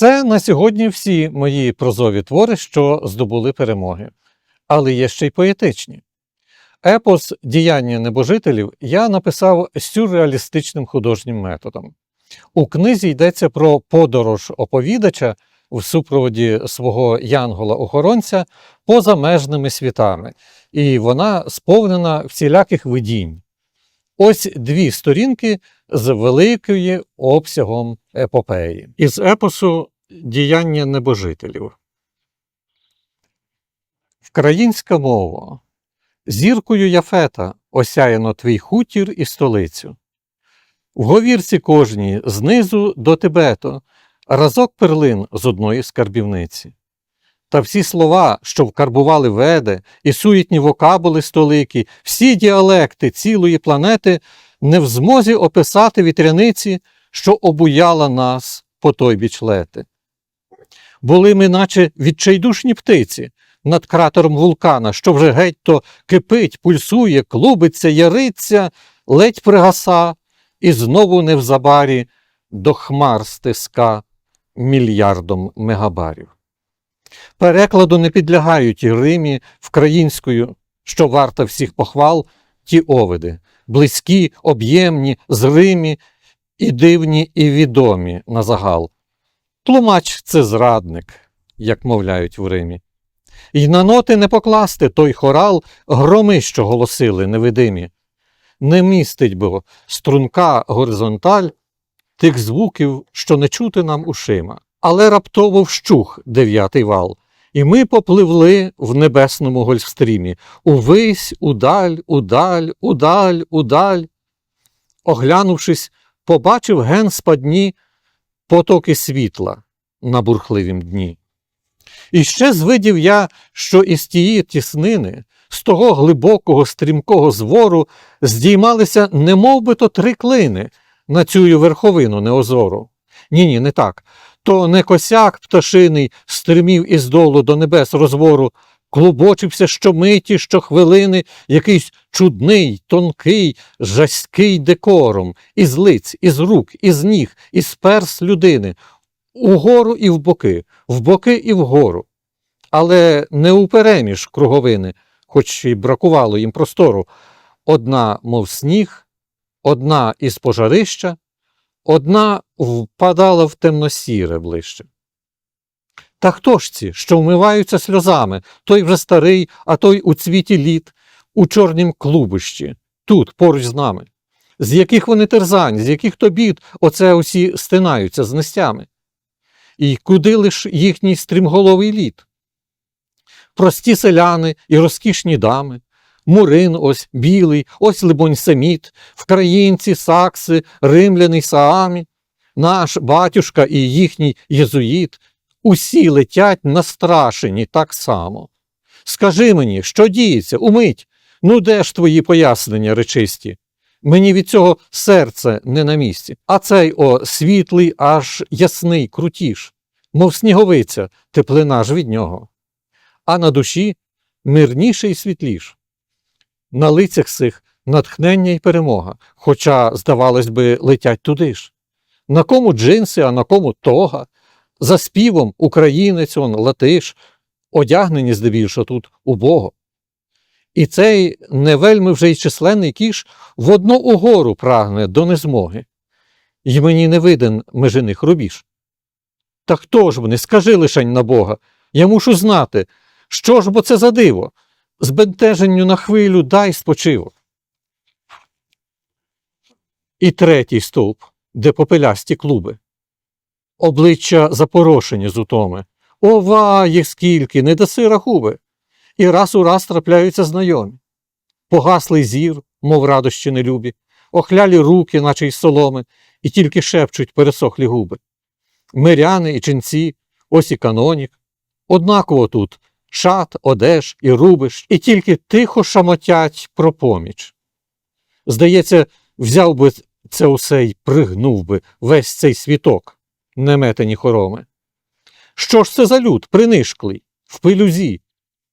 Це на сьогодні всі мої прозові твори, що здобули перемоги, але є ще й поетичні. Епос Діяння небожителів я написав сюрреалістичним художнім методом. У книзі йдеться про подорож оповідача в супроводі свого янгола-охоронця поза межними світами, і вона сповнена всіляких видінь. Ось дві сторінки з великою обсягом епопеї. Із епосу Діяння небожителів. Вкраїнська мова. Зіркою Яфета осяяно твій хутір і столицю. В говірці кожній знизу до Тибету разок перлин з одної скарбівниці. Та всі слова, що вкарбували веди, і суетні вокабули столики, всі діалекти цілої планети не в змозі описати вітряниці, що обуяла нас по той біч лети. Були ми, наче відчайдушні птиці над кратером вулкана, що вже геть то кипить, пульсує, клубиться, яриться, ледь пригаса, і знову невзабарі до хмар стиска мільярдом мегабарів. Перекладу не підлягають і Римі вкраїнською, що варта всіх похвал, ті овиди, близькі, об'ємні, зримі і дивні, і відомі на загал. Тлумач це зрадник, як мовляють в Римі. І на ноти не покласти той хорал громи, що голосили невидимі. Не містить бо струнка горизонталь тих звуків, що не чути нам ушима. Але раптово вщух дев'ятий вал, і ми попливли в небесному гольфстрімі, увись, удаль, удаль, удаль, удаль. Оглянувшись, побачив ген спадні потоки світла на бурхливім дні. І ще звидів я, що із тієї тіснини, з того глибокого стрімкого звору здіймалися немовбито три клини на цю верховину неозору. Ні, ні, не так. То не косяк пташиний стримів із долу до небес розвору, клубочився щомиті, щохвилини якийсь чудний, тонкий, жаський декором, із лиць, із рук, із ніг, із перс людини, угору і в боки, в боки і вгору. Але не упереміж круговини, хоч і бракувало їм простору. Одна, мов сніг, одна із пожарища, одна впадала в темносіре ближче. Та хто ж ці, що вмиваються сльозами, той вже старий, а той у цвіті літ, у чорнім клубищі, тут, поруч з нами? З яких вони терзань, з яких то бід оце усі стинаються з нестями? І куди лиш їхній стрімголовий лід? Прості селяни і розкішні дами, Мурин ось білий, ось, либонь, саміт, вкраїнці, сакси, римляни, саамі, наш батюшка і їхній єзуїт, усі летять настрашені так само. Скажи мені, що діється, умить, ну де ж твої пояснення речисті? Мені від цього серце не на місці, а цей о світлий, аж ясний крутіш, мов сніговиця, теплина ж від нього. А на душі мирніше і світліш. На лицях сих натхнення і перемога, хоча, здавалось би, летять туди ж. На кому джинси, а на кому тога, за співом українець, он, латиш, одягнені здебільшого тут убого. І цей не вельми вже й численний кіш в одну угору прагне до незмоги. І мені не виден межиних рубіж. Та хто ж вони, скажи лишень на Бога, я мушу знати, що ж бо це за диво? Збентеженню на хвилю дай спочивок. І третій стовп, де попелясті клуби. Обличчя запорошені з утоми. Ова, їх скільки, не даси рахуби. І раз у раз трапляються знайомі. Погаслий зір, мов радощі нелюбі, охлялі руки, наче й соломи, і тільки шепчуть пересохлі губи. Миряни і ченці, ось і канонік. Однаково тут шат, одеж і рубиш, і тільки тихо шамотять про поміч. Здається, взяв би це усе й пригнув би весь цей світок, неметені хороми. Що ж це за люд, принишклий, в пилюзі?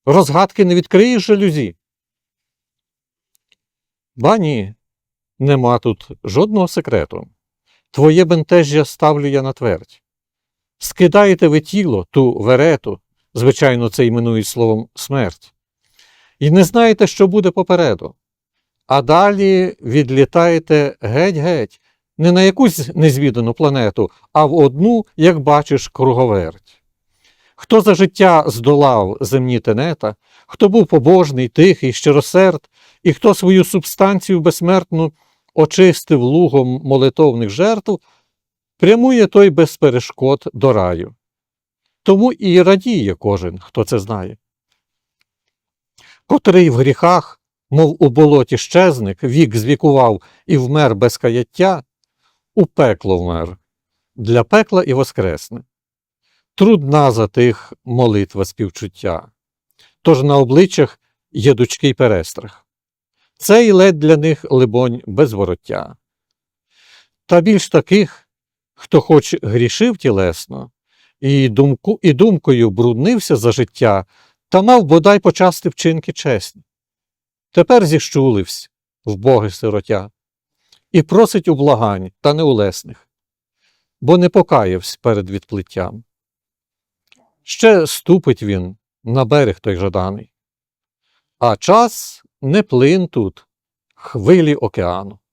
Розгадки не відкриєш жалюзі? Ба ні, нема тут жодного секрету. Твоє бентежжя ставлю я на твердь. скидаєте ви тіло, ту верету, звичайно, це іменують словом смерть, і не знаєте, що буде попереду. А далі відлітаєте геть-геть, не на якусь незвідану планету, а в одну, як бачиш, круговерть. Хто за життя здолав земні тенета, хто був побожний, тихий, щиросерд, і хто свою субстанцію безсмертну очистив лугом молитовних жертв, прямує той без перешкод до раю. Тому і радіє кожен, хто це знає. Котрий в гріхах, мов у болоті щезник, вік звікував і вмер без каяття, у пекло вмер, для пекла і воскресне. Трудна за тих молитва співчуття, тож на обличчях є дучкий перестрах. Це і ледь для них, либонь, без вороття. Та більш таких, хто хоч грішив тілесно, і, думку, і думкою бруднився за життя, та мав бодай почасти вчинки чесні. Тепер зіщулився в боги сиротя і просить ублагань, та не улесних, бо не покаявсь перед відплиттям. Ще ступить він на берег той жаданий, а час не плин тут, хвилі океану.